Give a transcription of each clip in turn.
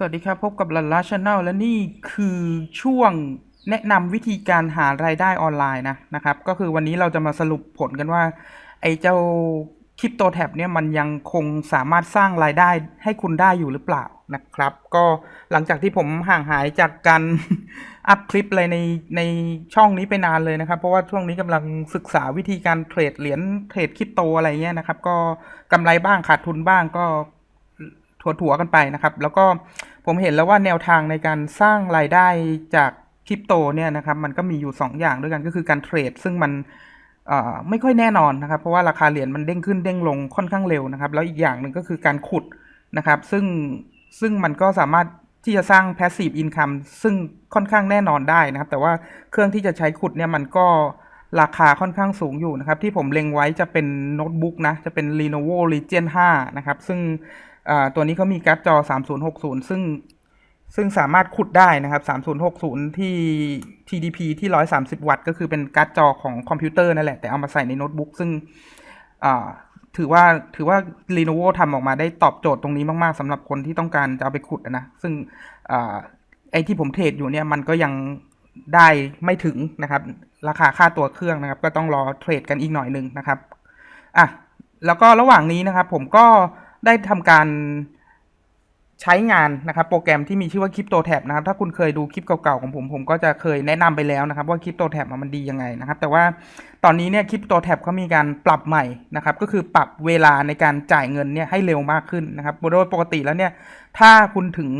สวัสดีครับ พบกับลันลาชาแนลและนี่คือช่วงแนะนำวิธีการหารายได้ออนไลน์นะนะครับ ก็คือวันนี้เราจะมาสรุปผลกันว่า ไอ้เจ้าคริปโตแท็บเนี่ยมันยังคงสามารถสร้างรายได้ให้คุณได้อยู่หรือเปล่านะครับ ก็หลังจากที่ผมห่างหายจากการอัพคลิปอะไรในในช่องนี้ไปนานเลยนะครับ เพราะว่าช่วงนี้กำลังศึกษาวิธีการเทรดเหรียญเทรดคริปโตอะไรเงี้ยนะครับ ก็กำไรบ้างขาดทุนบ้างก็ ถั่วๆกันไปนะครับ แล้วก็ผมเห็นแล้วว่าแนวทางในการสร้างรายได้จากคริปโตเนี่ยนะครับมันก็มีอยู่ 2 อย่างด้วยกันก็คือการเทรด ซึ่งมันไม่ค่อยแน่นอนนะครับ เพราะว่าราคาเหรียญมันเด้งขึ้นเด้งลงค่อนข้างเร็วนะครับ แล้วอีกอย่างหนึ่งก็คือการขุดนะครับ ซึ่งซึ่งมันก็สามารถที่จะสร้าง passive income ซึ่งค่อนข้างแน่นอนได้นะครับ แต่ว่าเครื่องที่จะใช้ขุดเนี่ยมันก็ราคาค่อนข้างสูงอยู่นะครับ ที่ผมเล็งไว้จะเป็นโน้ตบุ๊กนะ จะเป็น Lenovo Legion 5 นะครับ ซึ่ง ตัวนี้เขามีการ์ดจอ 3060 ซึ่งซึ่งสามารถขุดได้นะครับ 3060 ที่ TDP ที่ 130 วัตต์ ก็คือเป็นการ์ดจอของคอมพิวเตอร์นั่นแหละ แต่เอามาใส่ในโน้ตบุ๊ก ซึ่งถือว่าถือว่า Lenovo ทำออกมาได้ตอบโจทย์ตรงนี้มาก ๆสำหรับคนที่ต้องการจะเอาไปขุดนะ ซึ่งอไอ้ที่ผมเทรดอยู่เนี่ย มันก็ยังได้ไม่ถึงนะครับ ราคาค่าตัวเครื่องนะครับ ก็ต้องรอเทรดกันอีกหน่อยหนึ่งนะครับ อะ แล้วก็ระหว่างนี้นะครับ ผมก็ ได้ทำการใช้งานนะครับโปรแกรมที่มีชื่อว่า Crypto Tab นะครับ ถ้าคุณเคยดูคลิปเก่าๆของผม ผมก็จะเคยแนะนำไปแล้วนะครับ ว่า Crypto Tab มันดียังไงนะครับ แต่ว่าตอนนี้เนี่ย Crypto Tab เขามีการปรับใหม่นะครับ ก็คือปรับเวลาในการจ่ายเงินเนี่ยให้เร็วมากขึ้นนะครับโดยปกติแล้วเนี่ย ถ้าคุณถึง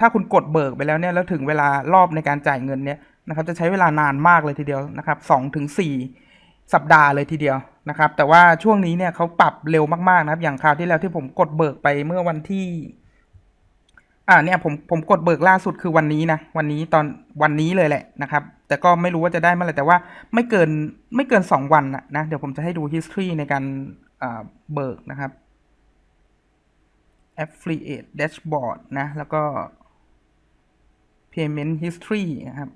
ถ้าคุณกดเบิกไปแล้วเนี่ยแล้วถึงเวลารอบในการจ่ายเงินเนี่ยนะครับ จะใช้เวลานานมากเลยทีเดียวนะครับสองถึงสี่ สัปดาห์เลยทีเดียวนะครับ แต่ว่าช่วงนี้เนี่ยเขาปรับเร็วมากๆนะครับ อย่างคราวที่แล้วที่ผมกดเบิกไปเมื่อวันที่ อ่าเนี่ยผมผมกดเบิกล่าสุดคือวันนี้นะวันนี้ตอนวันนี้เลยแหละนะครับ แต่ก็ไม่รู้ว่าจะได้เมื่อไหร่แต่ว่าไม่เกินไม่เกินสองวันนะนะเดี๋ยวผมจะให้ดู history ในการเบิกนะครับ affiliate dashboard นะ แล้วก็ payment history นะครับ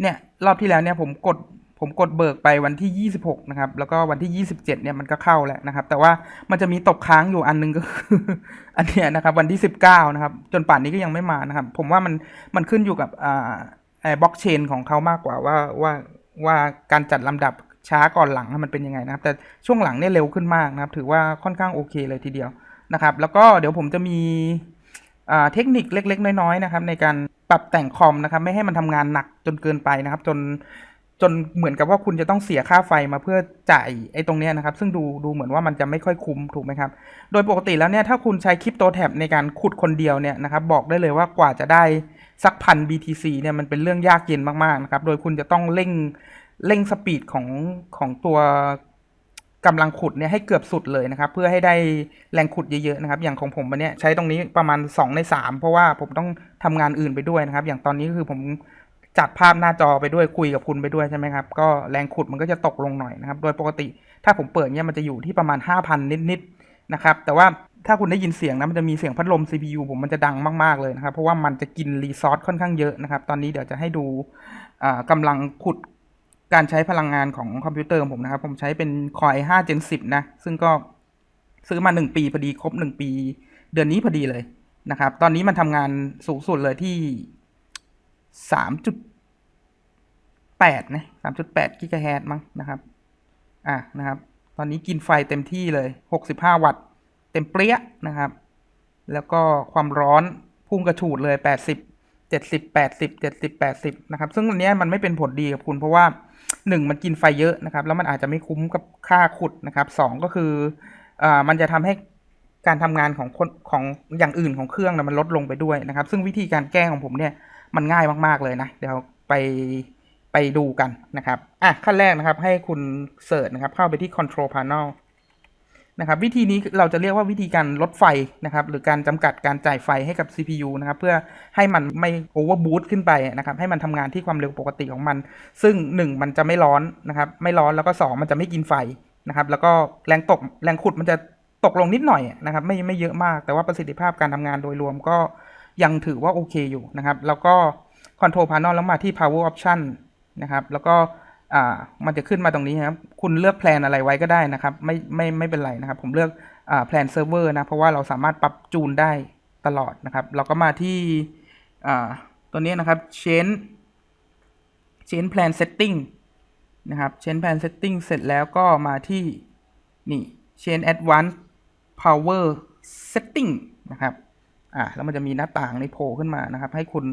เนี่ย รอบที่แล้วเนี่ยผมกด ผมกดเบิกไปวันที่ 26 นะครับ แล้วก็วันที่ 27 เนี่ยมันก็เข้าแล้วนะครับ แต่ว่ามันจะมีตกค้างอยู่อันนึงก็คืออันเนี้ยนะครับ วันที่ 19 นะครับ จนป่านนี้ก็ยังไม่มานะครับ ผมว่ามันมันขึ้นอยู่กับอ่าไอ้บล็อกเชนของเขามากกว่าว่าว่าว่าการจัดลำดับช้าก่อนหลังมันเป็นยังไงนะครับ แต่ช่วงหลังเนี่ยเร็วขึ้นมากนะครับ ถือว่าค่อนข้างโอเคเลยทีเดียวนะครับ แล้วก็เดี๋ยวผมจะมีอ่าเทคนิคเล็ก ๆ น้อยๆนะครับ ในการปรับแต่งคอมนะครับ ไม่ให้มันทำงานหนักจนเกินไปนะครับ จน จนเหมือนกับว่าคุณจะต้องเสียค่าไฟมาเพื่อจ่ายไอ้ตรงเนี้ยนะครับ ซึ่งดูดูเหมือนว่ามันจะไม่ค่อยคุ้มถูกไหมครับ โดยปกติแล้วเนี่ยถ้าคุณใช้คริปโตแท็บในการขุดคนเดียวเนี่ยนะครับบอกได้เลยว่ากว่าจะได้สักพัน BTC เนี่ยมันเป็นเรื่องยากเย็นมากๆนะครับ โดยคุณจะต้องเร่งเร่งสปีดของของตัวกำลังขุดเนี่ยให้เกือบสุดเลยนะครับ เพื่อให้ได้แรงขุดเยอะๆนะครับ อย่างของผมวันนี้ใช้ตรงนี้ประมาณ 2 ใน 3 เพราะว่าผมต้องทำงานอื่นไปด้วยนะครับ อย่างตอนนี้ก็คือผม จัดภาพหน้าจอไปด้วยคุยกับคุณไปด้วยใช่ไหมครับ ก็แรงขุดมันก็จะตกลงหน่อยนะครับ โดยปกติถ้าผมเปิดเนี่ยมันจะอยู่ที่ประมาณ 5,000 นิดๆนะครับ แต่ว่าถ้าคุณได้ยินเสียงนะมันจะมีเสียงพัดลม CPU ผมมันจะดังมากๆเลยนะครับ เพราะว่ามันจะกินรีซอสค่อนข้างเยอะนะครับ ตอนนี้เดี๋ยวจะให้ดูอ่ากำลังขุดการใช้พลังงานของคอมพิวเตอร์ผมนะครับ ผมใช้เป็น Core i5 Gen 10 นะ ซึ่งก็ซื้อมา 1 ปีพอดีครบ 1 ปี เดือนนี้พอดีเลยนะครับ ตอนนี้มันทำงานสูงสุดเลยที่ 3.8นะ3.8กิกะเฮิรตมั้งนะครับ อะนะครับ ตอนนี้กินไฟเต็มที่เลย65วัตต์ เต็มเปรี้ยนะครับ แล้วก็ความร้อนพุ่งกระฉูดเลย80 70 80 70 80นะครับ ซึ่งอันนี้มันไม่เป็นผลดีกับคุณเพราะว่า1มันกินไฟเยอะนะครับ แล้วมันอาจจะไม่คุ้มกับค่าขุดนะครับสองก็คืออ่ามันจะทำให้การทำงานของคนของอย่างอื่นของเครื่องนะมันลดลงไปด้วยนะครับ ซึ่งวิธีการแก้ของผมเนี่ย มันง่ายมากๆเลยนะ เดี๋ยวไปไปดูกันนะครับ อะขั้นแรกนะครับให้คุณเสิร์ชนะครับ เข้าไปที่ control panel นะครับ วิธีนี้เราจะเรียกว่าวิธีการลดไฟนะครับ หรือการจำกัดการจ่ายไฟให้กับ CPU นะครับ เพื่อให้มันไม่ overboost ขึ้นไปนะครับ ให้มันทำงานที่ความเร็วปกติของมัน ซึ่ง 1 มันจะไม่ร้อนนะครับ ไม่ร้อนแล้วก็ 2 มันจะไม่กินไฟนะครับ แล้วก็แรงตกแรงขุดมันจะตกลงนิดหน่อยนะครับ ไม่ไม่เยอะมาก แต่ว่าประสิทธิภาพการทำงานโดยรวมก็ ยังถือว่าโอเคอยู่นะครับ แล้วก็ control panel แล้วมาที่ power option นะครับ แล้วก็มันจะขึ้นมาตรงนี้ครับ คุณเลือกแพลนอะไรไว้ก็ได้นะครับ ไม่ไม่ไม่เป็นไรนะครับ ผมเลือกอแพลนเซิร์ฟเวอร์นะ เพราะว่าเราสามารถปรับจูนได้ตลอดนะครับ เราก็มาที่ตัวนี้นะครับ change change plan setting นะครับ change plan setting เสร็จแล้วก็มาที่นี่ change advanced power setting นะครับ อ่าแล้วมันจะมีหน้าต่างในโผล่ขึ้นมานะครับ ให้คุณ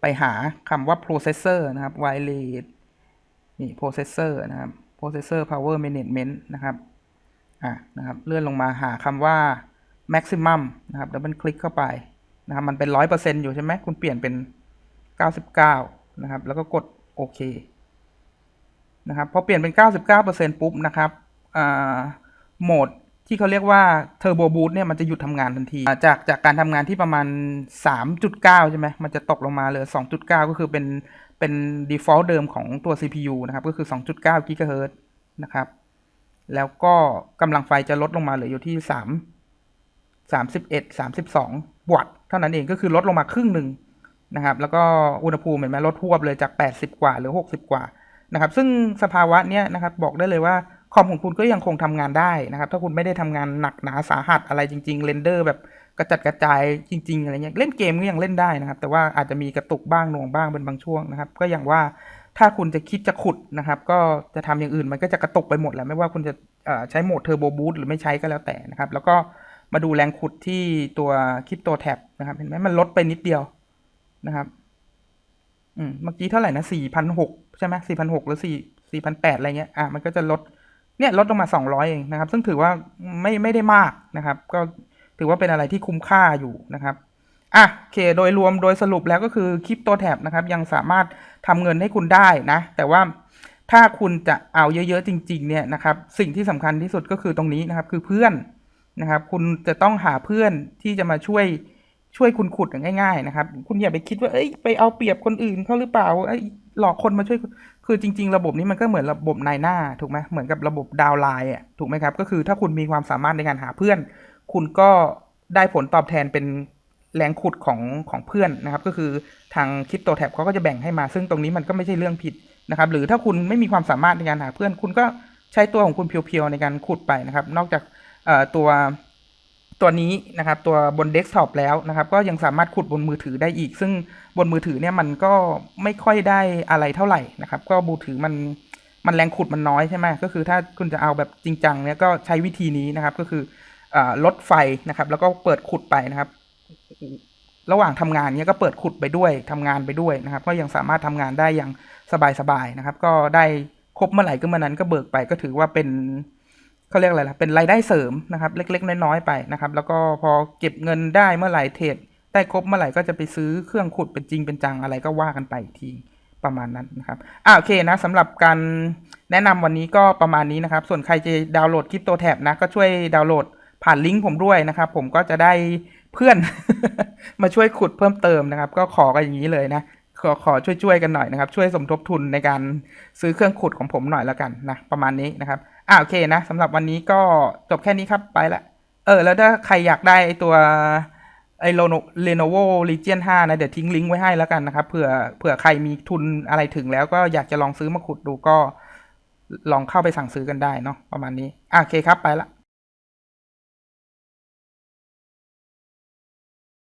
ไปหาคำว่า processor นะครับ wireless นี่ processor นะครับ processor power management นะครับอะนะครับ เลื่อนลงมาหาคำว่า maximum นะครับดับเบิลคลิกเข้าไปนะครับ มันเป็นร้อยเปอร์เซ็นอยู่ใช่ไหมคุณเปลี่ยนเป็นเก้าสิบเก้านะครับ แล้วก็กดโอเคนะครับ พอเปลี่ยนเป็นเก้าสิบเก้าเปอร์เซ็นปุ๊บนะครับอ่าโหมด ที่เขาเรียกว่า Turbo Boost เนี่ยมันจะหยุดทำงานทันที จากจากการทำงานที่ประมาณ 3.9 ใช่ไหมมันจะตกลงมาเหลือ 2.9 ก็คือเป็นเป็น default เดิมของตัว CPU นะครับ ก็คือ 2.9 GHz นะครับ แล้วก็กำลังไฟจะลดลงมาเหลืออยู่ที่ 3 31 32 วัตต์ เท่านั้นเองก็คือลดลงมาครึ่งหนึ่งนะครับ แล้วก็อุณหภูมิเห็นไหมลดทวบเลยจาก 80 กว่าหรือ 60 กว่านะครับ ซึ่งสภาวะเนี้ยนะครับบอกได้เลยว่า คอมของคุณก็ยังคงทำงานได้นะครับ ถ้าคุณไม่ได้ทำงานหนักหนาสาหัสอะไรจริง ๆ เรนเดอร์แบบกระจัดกระจายจริง ๆ อะไรเงี้ย เล่นเกมก็ยังเล่นได้นะครับ แต่ว่าอาจจะมีกระตุกบ้างหน่วงบ้างเป็นบางช่วงนะครับ ก็อย่างว่าถ้าคุณจะคิดจะขุดนะครับ ก็จะทำอย่างอื่นมันก็จะกระตุกไปหมดแหละไม่ว่าคุณจะใช้โหมดเทอร์โบบูตหรือไม่ใช้ก็แล้วแต่นะครับ แล้วก็มาดูแรงขุดที่ตัวคริปโตแท็บนะครับ เห็นไหมมันลดไปนิดเดียวนะครับ อืมเมื่อกี้เท่าไหร่นะสี่พันหกใช่ไหมสี่พันหกหรือสี่สี่พันแปดอะไรเงี้ย อะมันก็จะลด เนี่ยลดลงมาสองร้อยเองนะครับ ซึ่งถือว่าไม่ไม่ได้มากนะครับ ก็ถือว่าเป็นอะไรที่คุ้มค่าอยู่นะครับอะโอเค โดยรวมโดยสรุปแล้วก็คือคริปโตแท็บนะครับ ยังสามารถทำเงินให้คุณได้นะ แต่ว่าถ้าคุณจะเอาเยอะๆจริง ๆ เนี่ยนะครับ สิ่งที่สำคัญที่สุดก็คือตรงนี้นะครับ คือเพื่อนนะครับ คุณจะต้องหาเพื่อนที่จะมาช่วยช่วยคุณขุดง่ายๆนะครับ คุณอย่าไปคิดว่าเอ้ยไปเอาเปรียบคนอื่นเขาหรือเปล่าเอ้ย หลอกคนมาช่วย คือจริง ๆ ระบบนี้มันก็เหมือนระบบนายหน้าถูกไหมเหมือนกับระบบดาวไลน์อะถูกไหมครับ ก็คือถ้าคุณมีความสามารถในการหาเพื่อน คุณก็ได้ผลตอบแทนเป็นแรงขุดของของเพื่อนนะครับ ก็คือทางคริปโตแท็บเขาก็จะแบ่งให้มา ซึ่งตรงนี้มันก็ไม่ใช่เรื่องผิดนะครับ หรือถ้าคุณไม่มีความสามารถในการหาเพื่อน คุณก็ใช้ตัวของคุณเพียวๆในการขุดไปนะครับ นอกจากตัว ตัวนี้นะครับตัวบนเดสก์ท็อปแล้วนะครับก็ยังสามารถขุดบนมือถือได้อีก ซึ่งบนมือถือเนี่ยมันก็ไม่ค่อยได้อะไรเท่าไหร่นะครับ ก็มือถือมันมันแรงขุดมันน้อยใช่ไหมก็คือถ้าคุณจะเอาแบบจริงจังเนี่ยก็ใช้วิธีนี้นะครับก็คืออลดไฟนะครับ แล้วก็เปิดขุดไปนะครับ ระหว่างทำงานเนี่ยก็เปิดขุดไปด้วยทำงานไปด้วยนะครับ ก็ยังสามารถทำงานได้อย่างสบายๆนะครับ ก็ได้ครบเมื่อไหร่ก็เมื่อนั้นก็เบิกไปก็ถือว่าเป็น เขาเรียกอะไรล่ะเป็นรายได้เสริมนะครับเล็ก ๆ น้อยๆไปนะครับ แล้วก็พอเก็บเงินได้เมื่อไหร่เทรดได้ครบเมื่อไหร่ก็จะไปซื้อเครื่องขุดเป็นจริงเป็นจังอะไรก็ว่ากันไปทีประมาณนั้นนะครับอ่าโอเคนะสำหรับการแนะนำวันนี้ก็ประมาณนี้นะครับ ส่วนใครจะดาวน์โหลดคริปโตแท็บนะก็ช่วยดาวน์โหลดผ่านลิงก์ผมด้วยนะครับ ผมก็จะได้เพื่อนมาช่วยขุดเพิ่มเติมนะครับ ก็ขอกันอย่างนี้เลยนะขอขอช่วยๆกันหน่อยนะครับ ช่วยสมทบทุนในการซื้อเครื่องขุดของผมหน่อยแล้วกันนะประมาณนี้นะครับ อ่าโอเคนะสำหรับวันนี้ก็จบแค่นี้ครับไปละเออ แล้วถ้าใครอยากได้ไอ้ตัวไอ้ Lenovo Legion 5นะ เดี๋ยวทิ้งลิงก์ไว้ให้แล้วกันนะครับเผื่อเผื่อใครมีทุนอะไรถึงแล้วก็อยากจะลองซื้อมาขุดดูก็ลองเข้าไปสั่งซื้อกันได้เนาะประมาณนี้อะโอเคครับไปละ